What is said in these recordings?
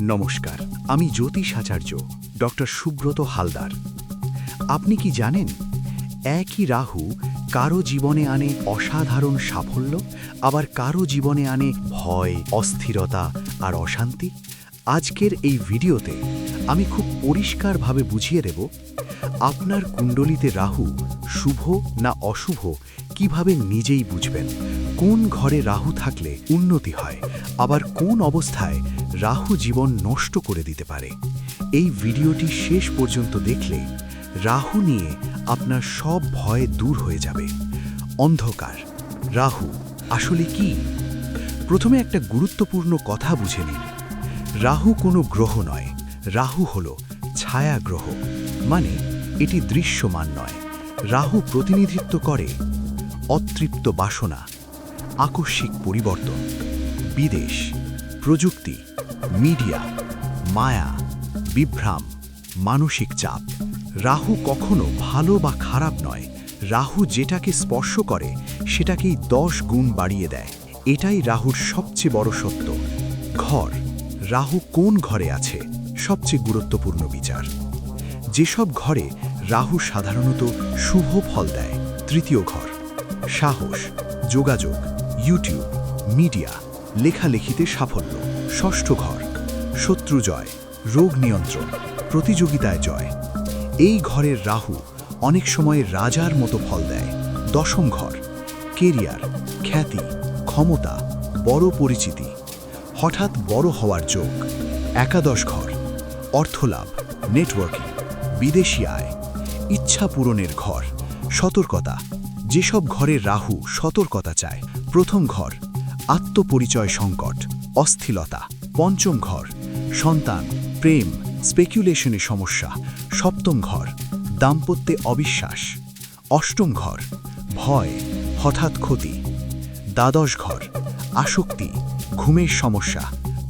নমস্কার, আমি জ্যোতিষ আচার্য, ডক্টর সুব্রত হালদার। আপনি কি জানেন, একই রাহু কারও জীবনে আনে অসাধারণ সাফল্য, আবার কারও জীবনে আনে ভয়, অস্থিরতা আর অশান্তি? আজকের এই ভিডিওতে আমি খুব পরিষ্কারভাবে বুঝিয়ে দেব, আপনার কুণ্ডলিতে রাহু শুভ না অশুভ কীভাবে নিজেই বুঝবেন কোন ঘরে রাহু থাকলে উন্নতি হয়, আবার কোন অবস্থায় রাহু জীবন নষ্ট করে দিতে পারে? এই ভিডিওটি শেষ পর্যন্ত দেখলে রাহু নিয়ে আপনার সব ভয় দূর হয়ে যাবে। অন্ধকার, রাহু আসলে কি? প্রথমে একটা গুরুত্বপূর্ণ কথা বুঝে নিন। রাহু কোনো গ্রহ নয়, রাহু হল ছায়া গ্রহ। মানে এটি দৃশ্যমান নয়। রাহু প্রতিনিধিত্ব করে। অতৃপ্ত বাসনা, আকস্মিক পরিবর্তন, বিদেশ, প্রযুক্তি, মিডিয়া, মায়া, বিভ্রাম, মানসিক চাপ। রাহু কখনো ভালো বা খারাপ নয়। রাহু যেটাকে স্পর্শ করে, সেটাকেই দশ গুণ বাড়িয়ে দেয়। এটাই রাহুর সবচেয়ে বড় সত্য। ঘর। রাহু কোন ঘরে আছে? সবচেয়ে গুরুত্বপূর্ণ বিচার। যেসব ঘরে রাহু সাধারণত শুভ ফল দেয়, তৃতীয় ঘর। সাহস, যোগাযোগ ইউটিউব মিডিয়া লেখালেখিতে সাফল্য, ষষ্ঠ ঘর, শত্রু জয়, রোগ নিয়ন্ত্রণ, প্রতিযোগিতায় জয়। এই ঘরের রাহু অনেক সময় রাজার মতো ফল দেয়। দশম ঘর কেরিয়ার খ্যাতি, ক্ষমতা, বড় পরিচিতি। হঠাৎ বড় হওয়ার যোগ। একাদশ ঘর, অর্থলাভ নেটওয়ার্কিং বিদেশি আয়। ইচ্ছা পূরণের ঘর, সতর্কতা যেসব ঘরে রাহু সতর্কতা চায়, প্রথম ঘর, আত্মপরিচয় সংকট, অস্থিলতা, পঞ্চম ঘর, সন্তান, প্রেম স্পেকুলেশনে সমস্যা, সপ্তম ঘর, দাম্পত্যে অবিশ্বাস, অষ্টম ঘর, ভয়, হঠাৎ ক্ষতি, দ্বাদশ ঘর, আসক্তি, ঘুমের সমস্যা,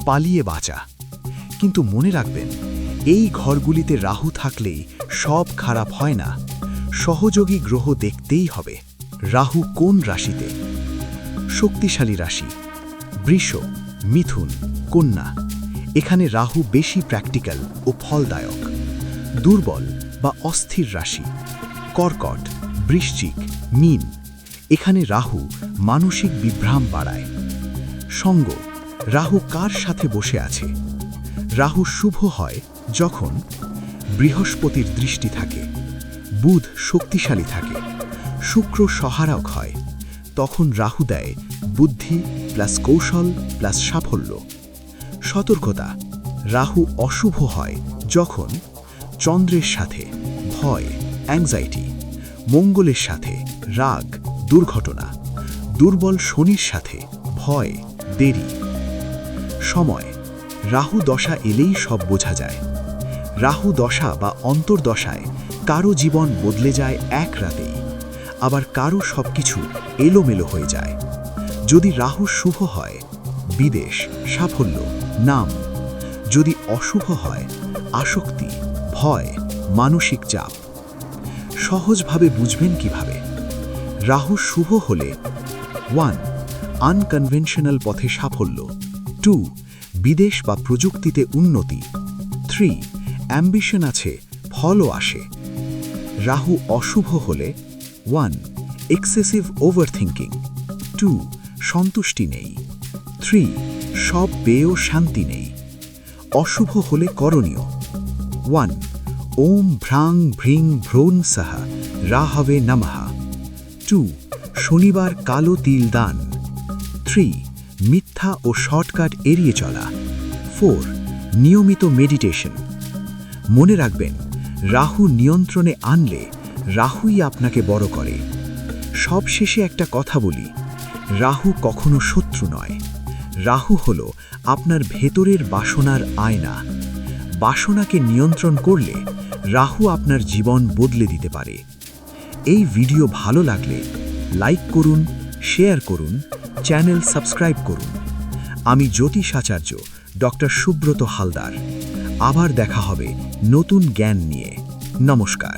পালিয়ে বাঁচা। কিন্তু মনে রাখবেন, এই ঘরগুলিতে রাহু থাকলেই সব খারাপ হয় না। সহযোগী গ্রহ দেখতেই হবে। রাহু কোন রাশিতে? শক্তিশালী রাশি। বৃষ, মিথুন, কন্যা। এখানে রাহু বেশি প্র্যাকটিক্যাল ও ফলদায়ক। দুর্বল বা অস্থির রাশি। কর্কট, বৃশ্চিক, মিন। এখানে রাহু মানসিক বিভ্রাম বাড়ায়। সঙ্গ, রাহু কার সাথে বসে আছে? রাহু শুভ হয় যখন বৃহস্পতির দৃষ্টি থাকে। বুধ শক্তিশালী থাকে। শুক্র সহায়ক হয়। তখন রাহু দেয় বুদ্ধি প্লাস কৌশল প্লাস সাফল্য। সতর্কতা, রাহু অশুভ হয় যখন চন্দ্রের সাথে ভয় অ্যাংজাইটি মঙ্গলের সাথে রাগ, দুর্ঘটনা, দুর্বল শনির সাথে ভয়, দেরি। সময়, রাহু দশা এলেই সব বোঝা যায়। রাহু দশা বা অন্তর্দশায় কারও জীবন বদলে যায় এক রাতেই। আবার কারও সব কিছু এলোমেলো হয়ে যায়। যদি রাহু শুভ হয়, বিদেশ, সাফল্য, নাম। যদি অশুভ হয়, আসক্তি, ভয়, মানসিক চাপ। সহজভাবে বুঝবেন কীভাবে? রাহু শুভ হলে ওয়ান আনকনভেনশনাল পথে সাফল্য। টু বিদেশ বা প্রযুক্তিতে উন্নতি। থ্রি অ্যাম্বিশন আছে, ফলও আসে। রাহু অশুভ হলে one excessive over thinking two সন্তুষ্টি নেই থ্রি সব পেয়েও শান্তি নেই, অশুভ হলে করণীয় ওয়ান ওম ভ্রাং ভ্রিং ভ্রৌন সাহা রাহবে নমহা টু শনিবার কালো তিল দান থ্রি মিথ্যা ও শর্টকাট এড়িয়ে চলা ফোর নিয়মিত মেডিটেশন মনে রাখবেন রাহু নিয়ন্ত্রণে আনলে রাহুই আপনাকে বড় করে। সবশেষে একটা কথা বলি, রাহু কখনো শত্রু নয়। রাহু হল আপনার ভেতরের বাসনার আয়না। বাসনাকে নিয়ন্ত্রণ করলে রাহু আপনার জীবন বদলে দিতে পারে। এই ভিডিও ভালো লাগলে লাইক করুন, শেয়ার করুন, চ্যানেল সাবস্ক্রাইব করুন। আমি জ্যোতিষ আচার্য, ডক্টর সুব্রত হালদার। আবার দেখা হবে নতুন জ্ঞান নিয়ে। নমস্কার।